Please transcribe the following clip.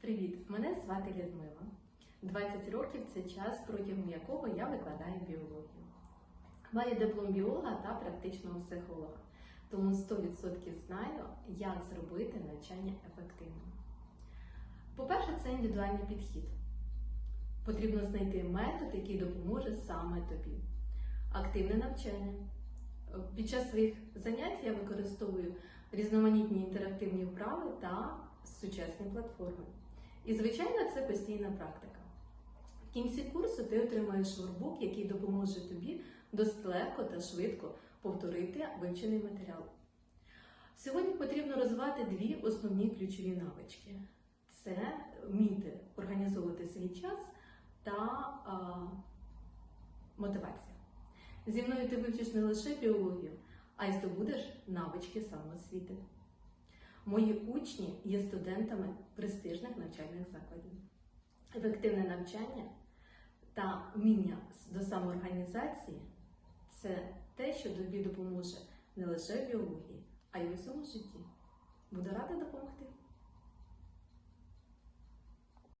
Привіт! Мене звати Людмила. 20 років це час, протягом якого я викладаю біологію. Маю диплом біолога та практичного психолога, тому 100% знаю, як зробити навчання ефективним. По-перше, це індивідуальний підхід. Потрібно знайти метод, який допоможе саме тобі. Активне навчання. Під час своїх занять я використовую різноманітні інтерактивні вправи та сучасні платформи. І, звичайно, це постійна практика. В кінці курсу ти отримаєш воркбук, який допоможе тобі досить легко та швидко повторити вивчений матеріал. Сьогодні потрібно розвивати дві основні ключові навички: це вміти організовувати свій час та а, мотивація. Зі мною ти вивчиш не лише біологію, а й здобудеш навички самоосвіти. Мої учні є студентами престижних навчальних закладів. Ефективне навчання та вміння до самоорганізації це те, що тобі допоможе не лише в біології, а й у всьому житті. Буду рада допомогти.